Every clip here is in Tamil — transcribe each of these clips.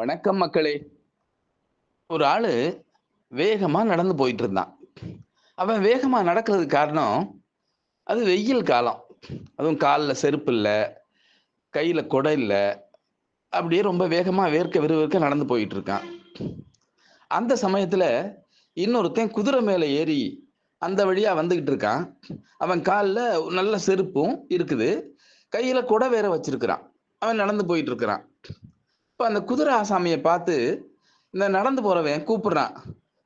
வணக்கம் மக்களே. ஒரு ஆளு வேகமா நடந்து போயிட்டு இருந்தான் அவன் வேகமா நடக்கிறதுக்கு காரணம் அது வெயில் காலம். அதுவும் காலில் செருப்பு இல்லை கையில கொடை இல்லை அப்படியே ரொம்ப வேகமா வேர்க்க விறுவிற்க நடந்து போயிட்டு இருக்கான் அந்த சமயத்துல இன்னொருத்தன் குதிரை மேலே ஏறி அந்த வழியா வந்துகிட்டு இருக்கான். அவன் காலில் நல்ல செருப்பும் இருக்குது. கையில கொடை வேற வச்சிருக்கிறான். அவன் நடந்து போயிட்டு இருக்கிறான் இப்போ அந்த குதிரை ஆசாமியை பார்த்து இந்த நடந்து போறவன் கூப்பிடுறான்.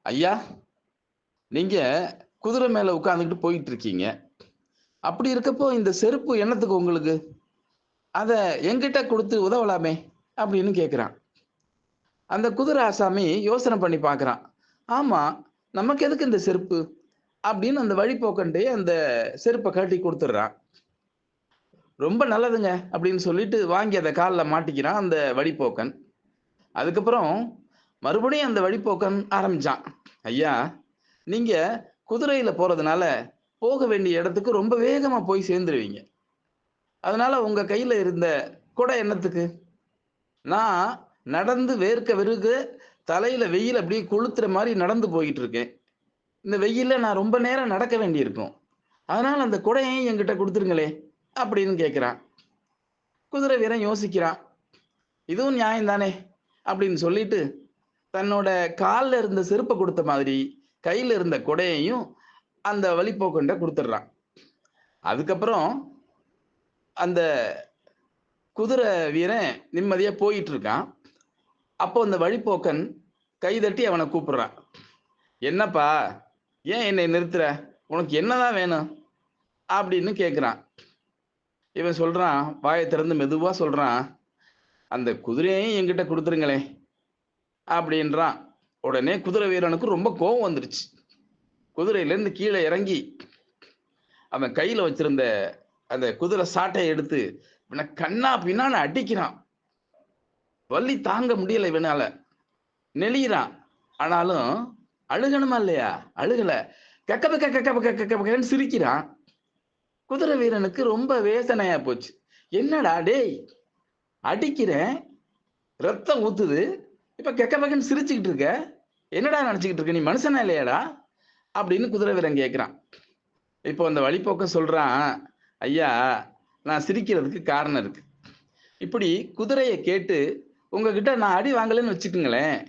ஐயா நீங்க குதிரை மேல உட்காந்துக்கிட்டு போயிட்டு இருக்கீங்க. அப்படி இருக்கப்போ இந்த செருப்பு என்னத்துக்கு உங்களுக்கு? அதை எங்கிட்ட கொடுத்து உதவலாமே அப்படின்னு கேட்குறான் அந்த குதிரை ஆசாமி யோசனை பண்ணி பார்க்குறான். ஆமாம் நமக்கு எதுக்கு இந்த செருப்பு? அப்படின்னு அந்த வழிபோக்கண்டே அந்த செருப்பை கட்டி கொடுத்துட்றான். ரொம்ப நல்லதுங்க அப்படின்னு சொல்லிட்டு வாங்கி அதை காலில் மாட்டிக்கிறான் அந்த வழிபோக்கன் அதுக்கப்புறம் மறுபடியும் அந்த வழிபோக்கன் ஆரம்பிச்சான். ஐயா நீங்க குதிரையில போறதுனால போக வேண்டிய இடத்துக்கு ரொம்ப வேகமா போய் சேர்ந்துருவீங்க. அதனால உங்க கையில இருந்த கொடை என்னத்துக்கு? நான் நடந்து வேர்க்க வெறுக்க தலையில வெயில் அப்படியே கொளுத்துற மாதிரி நடந்து போயிட்டு இருக்கேன். இந்த வெயில நான் ரொம்ப நேரம் நடக்க வேண்டியிருக்கும். அதனால அந்த கொடையையும் என்கிட்ட கொடுத்துருங்களே அப்படின்னு கேட்குறான் குதிரை வீரன் யோசிக்கிறான் இதுவும் நியாயம் தானே அப்படின்னு சொல்லிட்டு தன்னோட காலில் இருந்த செருப்பை கொடுத்த மாதிரி கையில் இருந்த கொடையையும் அந்த வழிப்போக்கண்ட கொடுத்துட்றான் அதுக்கப்புறம் அந்த குதிரை வீரன் நிம்மதியாக போயிட்டு இருக்கான். அப்போ அந்த வழிப்போக்கன் கைதட்டி அவனை கூப்பிடுறான் என்னப்பா ஏன் என்னை நிறுத்துற? உனக்கு என்னதான் வேணும்? அப்படின்னு கேட்குறான் இவன் சொல்றான் வாயை திறந்து மெதுவா சொல்றான் அந்த குதிரையையும் என்கிட்ட கொடுத்துருங்களேன் அப்படின்றான். உடனே குதிரை வீரனுக்கு ரொம்ப கோபம் வந்துருச்சு. குதிரையிலேருந்து கீழே இறங்கி அவன் கையில வச்சிருந்த அந்த குதிரை சாட்டையை எடுத்து இவனை கண்ணா பின்னான்னு அடிக்கிறான். வள்ளி தாங்க முடியல இவனால. நெளியிறான். ஆனாலும் அழுகணுமா இல்லையா? அழுகல. கக்க பக்க கக்க பக்க கக்க பக்கன்னு சிரிக்கிறான். குதிரை வீரனுக்கு ரொம்ப வேசனையா போச்சு. என்னடா டேய் அடிக்கிறேன் ரத்தம் ஊத்துது இப்ப கெக்க பக்கம் சிரிச்சுக்கிட்டு இருக்க என்னடா நினச்சிக்கிட்டு இருக்க நீ மனுஷனா இல்லையாடா? அப்படின்னு குதிரை வீரன் கேட்குறான் இப்போ அந்த வழிபோக்க சொல்கிறான் ஐயா நான் சிரிக்கிறதுக்கு காரணம் இருக்கு. இப்படி குதிரையை கேட்டு உங்ககிட்ட நான் அடி வாங்கலைன்னு வச்சுக்கோங்களேன்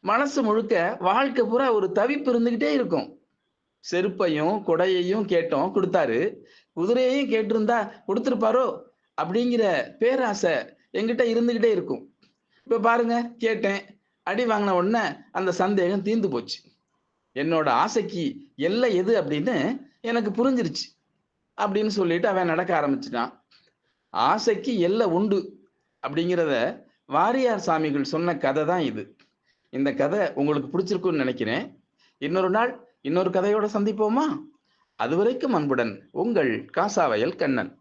மனசு முழுக்க வாழ்க்கை பூரா ஒரு தவிப்பு இருந்துக்கிட்டே இருக்கும். செருப்பையும் கொடையையும் கேட்டோம் கொடுத்தாரு. குதிரையையும் கேட்டிருந்தா கொடுத்துருப்பாரோ? அப்படிங்கிற பேராசை எங்கிட்ட இருந்துகிட்டே இருக்கும். இப்ப பாருங்க கேட்டேன். அடி வாங்கின உடனே அந்த சந்தேகம் தீர்ந்து போச்சு. என்னோட ஆசைக்கு எல்லை எது? அப்படின்னு எனக்கு புரிஞ்சிருச்சு. அப்படின்னு சொல்லிட்டு அவன் நடக்க ஆரம்பிச்சிட்டான். ஆசைக்கு எல்லை உண்டு அப்படிங்கிறத வாரியார் சாமிகள் சொன்ன கதை தான் இது. இந்த கதை உங்களுக்கு பிடிச்சிருக்குன்னு நினைக்கிறேன். இன்னொரு நாள் இன்னொரு கதையோட சந்திப்போமா? அதுவரைக்கும் அன்புடன் உங்கள் காசாவயல் கண்ணன்.